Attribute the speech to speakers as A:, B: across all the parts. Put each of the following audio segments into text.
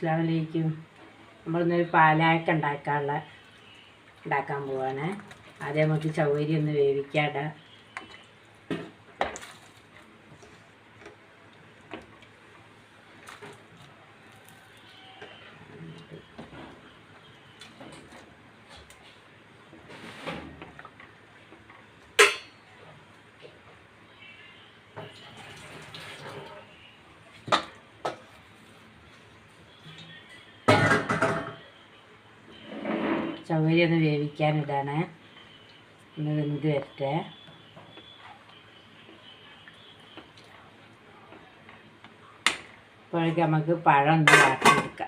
A: അസ്സാം വലൈക്കും നമ്മളിന്നൊരു പാലായൊക്കെ ഉണ്ടാക്കാനുള്ള ഉണ്ടാക്കാൻ പോവാണ്. ആദ്യം നമുക്ക് ചൗരി ഒന്ന് വേവിക്കാട ചൗവരി ഒന്ന് വേവിക്കാനിടാണ്. ഒന്ന് വെന്ത് വരട്ടെ. ഇപ്പോഴേക്ക് നമുക്ക് പഴം ഒന്ന് വാട്ടിയെടുക്കാം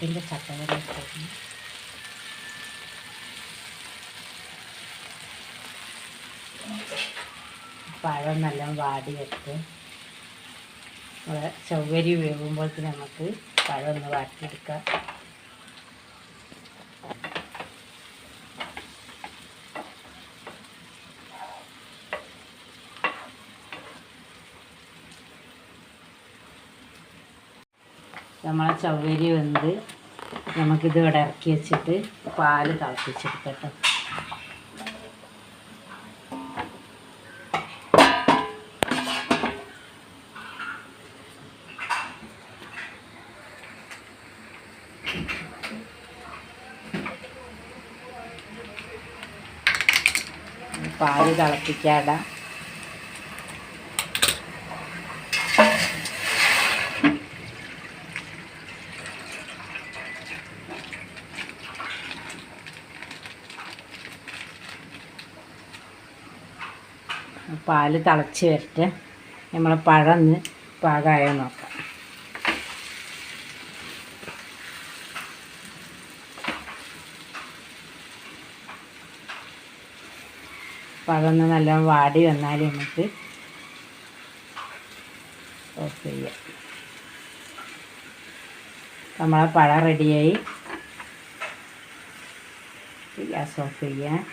A: പിന്നെ ചട്ടവര പഴം നല്ല വാടി വെച്ച് നമ്മളെ ചൗവരി വേകുമ്പോഴത്തേക്ക് നമുക്ക് പഴം ഒന്ന് വാട്ടിയെടുക്കാം. നമ്മളെ ചൗവരി വെന്ത് നമുക്കിത് ഇവിടെ ഇറക്കി വെച്ചിട്ട് പാൽ തിളപ്പിച്ചെടുക്കട്ടെ പാൽ തിളപ്പിക്കാടാ പാൽ തിളച്ച് വരട്ടെ. നമ്മളെ പഴന്ന് പാകമായ നോക്കാം. പഴന്ന് നല്ലോണം നല്ല വാടി വന്നാൽ നമുക്ക് ഓഫ് ചെയ്യാം. നമ്മളെ പഴം റെഡിയായി ഗ്യാസ് ഓഫ് ചെയ്യാം.